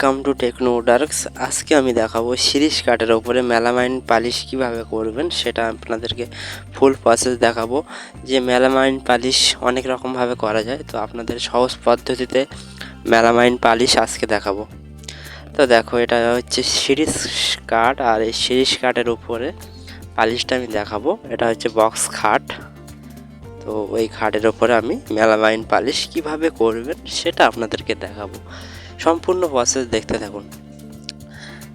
Welcome to techno ডার্কস আজকে আমি দেখাবো সিরিজ কাটের ওপরে মেলামাইন পালিশ কীভাবে করবেন, সেটা আপনাদেরকে ফুল প্রসেস দেখাবো। যে মেলামাইন পালিশ অনেক রকমভাবে করা যায়, তো আপনাদের সহজ পদ্ধতিতে মেলামাইন পালিশ আজকে দেখাবো। তো দেখো, এটা হচ্ছে সিরিজ কাট আর এই সিরিজ কাটের উপরে পালিশটা আমি দেখাবো। এটা হচ্ছে বক্স খাট। তো ওই খাটের ওপরে আমি মেলামাইন পালিশ কীভাবে করবেন, সেটা আপনাদেরকে দেখাবো। সম্পূর্ণ প্রসেস দেখতে থাকুন।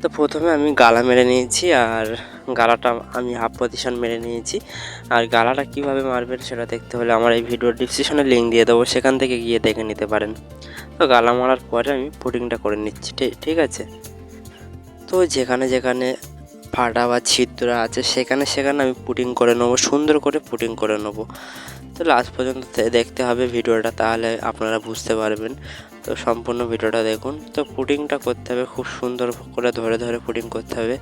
তো প্রথমে আমি গালা মেরে নিয়েছি আর গালাটা আমি হাফ পজিশন মেরে নিয়েছি। আর গালাটা কীভাবে মারবেন সেটা দেখতে হলে আমার এই ভিডিওর ডিসক্রিপশনে লিঙ্ক দিয়ে দেবো, সেখান থেকে গিয়ে দেখে নিতে পারেন। তো গালা মারার পরে আমি পুডিংটা করে নিচ্ছি, ঠিক আছে? তো যেখানে যেখানে ফাটা বা ছিদ্র আছে, সেখানে সেখানে আমি পুটিং করে নেব, সুন্দর করে পুটিং করে নেব। তো লাস্ট পর্যন্ত দেখতে হবে ভিডিওটা, তাহলে আপনারা বুঝতে পারবেন। তো সম্পূর্ণ ভিডিওটা দেখুন। তো পুডিংটা করতে হবে, খুব সুন্দর করে ধরে ধরে পুডিং করতে হবে।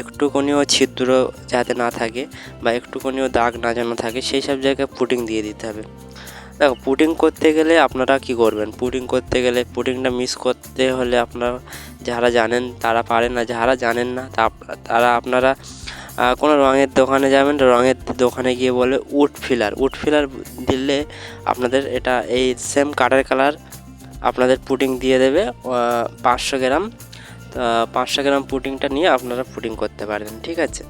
একটুকুনিও ছিদ্র যাতে না থাকে বা একটুকুনিও দাগ না যেন থাকে, সেই সব জায়গায় পুডিং দিয়ে দিতে হবে। দেখো পুডিং করতে গেলে আপনারা কি করবেন? পুডিং করতে গেলে পুডিংটা মিস করতে হলে আপনারা, যারা জানেন তারা পারেন না, যারা জানেন না তা, তারা আপনারা কোনো রঙের দোকানে যাবেন, রঙের দোকানে গিয়ে বলে উড ফিলার। উড ফিলার দিলে আপনাদের এটা এই সেম কাটার কালার আপনাদের পুটিং দিয়ে দেবে পাঁচশো গ্রাম। পাঁচশো গ্রাম পুডিংটা নিয়ে আপনারা পুটিং করতে পারেন ঠিক আছে?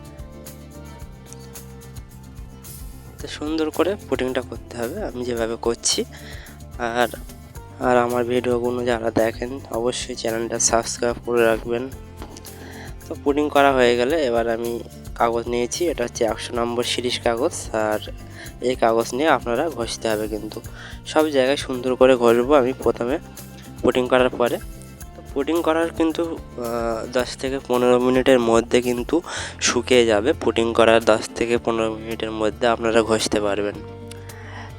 তো সুন্দর করে পুটিংটা করতে হবে, আমি যেভাবে করছি। আর আর আমার ভিডিওগুলো যারা দেখেন, অবশ্যই চ্যানেলটা সাবস্ক্রাইব করে রাখবেন। তো পুডিং করা হয়ে গেলে এবার আমি কাগজ নিয়েছি, এটা হচ্ছে একশো নম্বর সিরিজ কাগজ, আর এই কাগজ নিয়ে আপনারা ঘষতে হবে কিন্তু। সব জায়গায় সুন্দর করে ঘষবো আমি প্রথমে পুটিং করার পরে। পুটিং করার কিন্তু দশ থেকে পনেরো মিনিটের মধ্যে কিন্তু শুকিয়ে যাবে। পুটিং করার দশ থেকে পনেরো মিনিটের মধ্যে আপনারা ঘষতে পারবেন।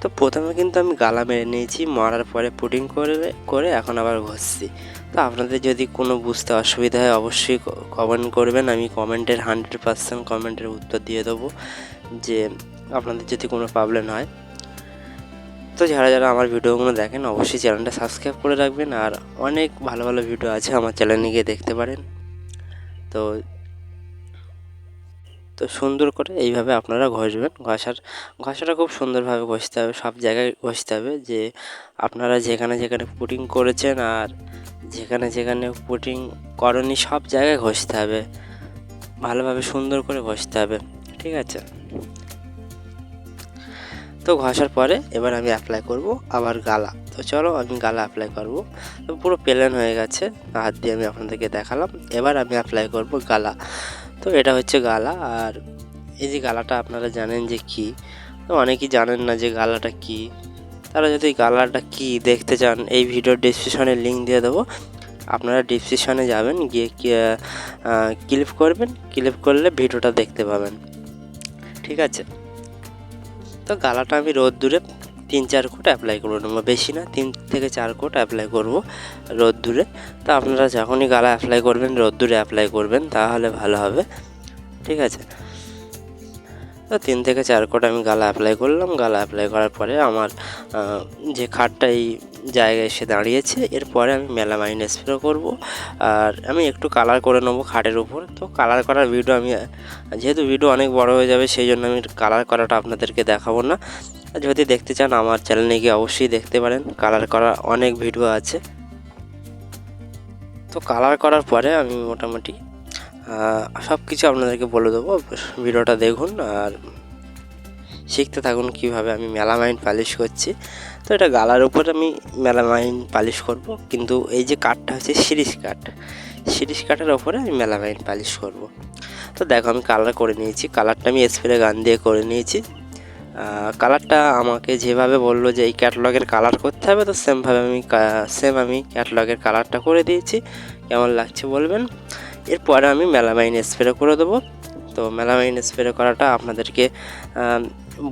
তো প্রথমে কিন্তু আমি গালা মেরে নিয়েছি, মারার পরে পুটিং করে করে এখন আবার ঘষছি। তো আপনাদের যদি কোনো বুঝতে অসুবিধা হয় অবশ্যই কমেন্ট করবেন, আমি কমেন্টের হান্ড্রেড পার্সেন্ট কমেন্টের উত্তর দিয়ে দেবো যে আপনাদের যদি কোনো প্রবলেম হয়। তো যারা যারা আমার ভিডিওগুলো দেখেন অবশ্যই চ্যানেলটা সাবস্ক্রাইব করে রাখবেন আর অনেক ভালো ভালো ভিডিও আছে আমার চ্যানেলে গিয়ে দেখতে পারেন। তো তো সুন্দর করে এইভাবে আপনারা ঘষবেন। ঘষার, ঘষাটা খুব সুন্দরভাবে ঘষতে হবে, সব জায়গায় ঘষতে হবে যে আপনারা যেখানে যেখানে পুটিং করেছেন আর যেখানে যেখানে পুটিং করনি সব জায়গায় ঘষতে হবে। ভালোভাবে সুন্দর করে ঘষতে হবে, ঠিক আছে? তো ঘষার পরে এবার আমি অ্যাপ্লাই করব আবার গালা। তো চলো আমি গালা অ্যাপ্লাই করব। তো পুরো প্লেন হয়ে গেছে হাত দিয়ে আমি আপনাদেরকে দেখালাম। এবার আমি অ্যাপ্লাই করব গালা। তো এটা হচ্ছে গালা। আর এই যে গালাটা আপনারা জানেন যে কি, তো অনেকেই জানেন না যে গালাটা কি। তারা যদি গালাটা কি দেখতে চান, এই ভিডিওর ডিসক্রিপশনে লিঙ্ক দিয়ে দেবো। আপনারা ডিসক্রিপশনে যাবেন, গিয়ে ক্লিক করবেন। ক্লিক করলে ভিডিওটা দেখতে পাবেন। ঠিক আছে? তো গালাটা আমি রোদ দূরে তিন চার কোট অ্যাপ্লাই করে নেব বেশি না, তিন থেকে চার কোট অ্যাপ্লাই করব রোদ দূরে তো আপনারা যখনই গালা অ্যাপ্লাই করবেন রোদ দূরে অ্যাপ্লাই করবেন, তাহলে ভালো হবে। ঠিক আছে? তো তিন থেকে চার কোট আমি গালা অ্যাপ্লাই করলাম। গালা অ্যাপ্লাই করার পরে আমার যে খাটটা এই জায়গায় এসে দাঁড়িয়েছে, এরপরে আমি মেলামাইন স্প্রে করব। আর আমি একটু কালার করে নেব খাটের উপর। তো কালার করার ভিডিও আমি, যেহেতু ভিডিও অনেক বড় হয়ে যাবে, সেই জন্য আমি কালার করাটা আপনাদেরকে দেখাবো না। যদি দেখতে চান আমার চ্যানেলে গিয়ে অবশ্যই দেখতে পারেন। কালার করা অনেক ভিডিও আছে। তো কালার করার পরে আমি মোটামুটি সব কিছু আপনাদেরকে বলে দেবো। ভিডিওটা দেখুন আর শিখতে থাকুন কীভাবে আমি মেলামাইন পালিশ করছি। তো এটা গালার উপর আমি মেলামাইন পালিশ করব। কিন্তু এই যে কাঠটা হচ্ছে সিরিজ কাঠ সিরিজ কাঠের ওপরে আমি মেলামাইন পালিশ করব। তো দেখো আমি কালার করে নিয়েছি। কালারটা আমি স্প্রে গান দিয়ে করে নিয়েছি। কালারটা আমাকে যেভাবে বলল যে এই ক্যাটলগের কালার করতে হবে, তো সেমভাবে আমি সেম আমি ক্যাটলগের কালারটা করে দিয়েছি। কেমন লাগছে বলবেন? এরপরে আমি মেলামাইন স্প্রে করে দেবো। তো মেলামাইন স্প্রে করাটা আপনাদেরকে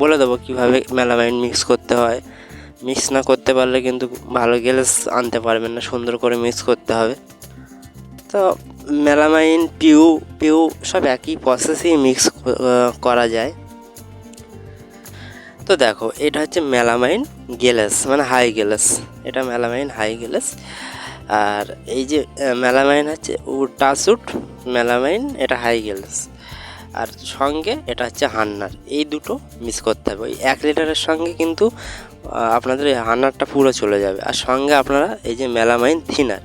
বলে দেবো কীভাবে মেলামাইন মিক্স করতে হয়। মিক্স না করতে পারলে কিন্তু ভালো গ্যালেস আনতে পারবেন না, সুন্দর করে মিক্স করতে হবে। তো মেলামাইন পিউ পিউ সব একই প্রসেসেই মিক্স করা যায়। তো দেখো, এটা হচ্ছে মেলামাইন গেলেস মানে হাই গেলেস। এটা মেলামাইন, হাই গেলেস। আর এই যে মেলামাইন হচ্ছে টাসুট মেলামাইন, এটা হাই গেলস। আর সঙ্গে এটা হচ্ছে হান্নার, এই দুটো মিস করতে হবে। ওই এক লিটারের সঙ্গে কিন্তু আপনাদের এই হান্নারটা পুরো চলে যাবে। আর সঙ্গে আপনারা এই যে মেলামাইন থিনার,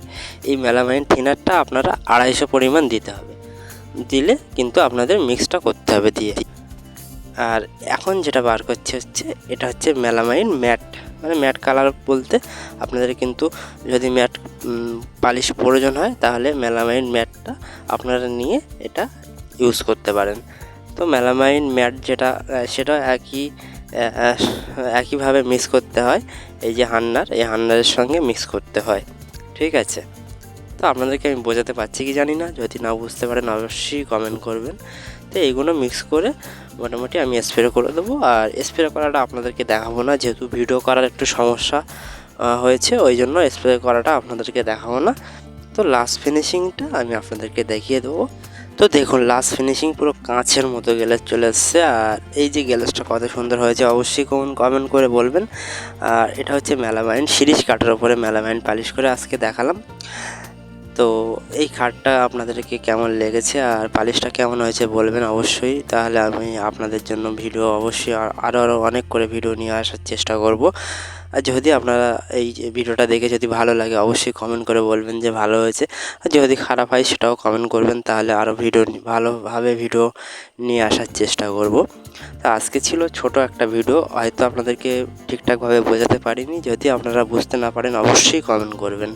এই মেলামাইন থিনারটা আপনারা আড়াইশো পরিমাণ দিতে হবে। দিলে কিন্তু আপনাদের মিক্সটা করতে হবে দিয়ে। আর এখন যেটা বার করছে হচ্ছে, এটা হচ্ছে মেলামাইন ম্যাট। মানে ম্যাট কালার বলতে আপনাদের কিন্তু যদি ম্যাট পালিশ প্রয়োজন হয় তাহলে মেলামাইন ম্যাটটা আপনারা নিয়ে এটা ইউজ করতে পারেন। তো মেলামাইন ম্যাট যেটা সেটা একই একইভাবে মিক্স করতে হয়। এই যে হান্নার, এই হান্নারের সঙ্গে মিক্স করতে হয়। ঠিক আছে? তো আপনাদেরকে আমি বোঝাতে পারছি কি জানি না। যদি না বুঝতে পারেন, অবশ্যই কমেন্ট করবেন। তো এইগুলো মিক্স করে মোটামুটি আমি স্প্রে করে দেবো। আর স্প্রে করাটা আপনাদেরকে দেখাবো না, যেহেতু ভিডিও করার একটু সমস্যা হয়েছে, ওই জন্য স্প্রে করাটা আপনাদেরকে দেখাবো না। তো লাস্ট ফিনিশিংটা আমি আপনাদেরকে দেখিয়ে দেবো। তো দেখুন লাস্ট ফিনিশিং পুরো কাঁচের মতো গ্যালেজ চলে এসছে। আর এই যে গ্যালেজটা কত সুন্দর হয়েছে, অবশ্যই কমেন্ট কমেন্ট করে বলবেন। আর এটা হচ্ছে মেলামাইন সিরিজ কাঠের ওপরে মেলামাইন পালিশ করে আজকে দেখালাম। তো এই খাটটা আপনাদেরকে কেমন লেগেছে আর পালিশটা কেমন হয়েছে বলবেন অবশ্যই। তাহলে আমি আপনাদের জন্য ভিডিও অবশ্যই আর- আরও আরও অনেক করে ভিডিও নিয়ে আসার চেষ্টা করব। আর যদি আপনারা এই ভিডিওটা দেখে যদি ভালো লাগে, অবশ্যই কমেন্ট করে বলবেন যে ভালো হয়েছে। আর যদি খারাপ হয়, সেটাও কমেন্ট করবেন। তাহলে আরও ভিডিও ভালোভাবে ভিডিও নিয়ে আসার চেষ্টা করব। তো আজকে ছিল ছোট একটা ভিডিও, হয়তো আপনাদেরকে ঠিকঠাকভাবে বোঝাতে পারিনি। যদি আপনারা বুঝতে না পারেন, অবশ্যই কমেন্ট করবেন।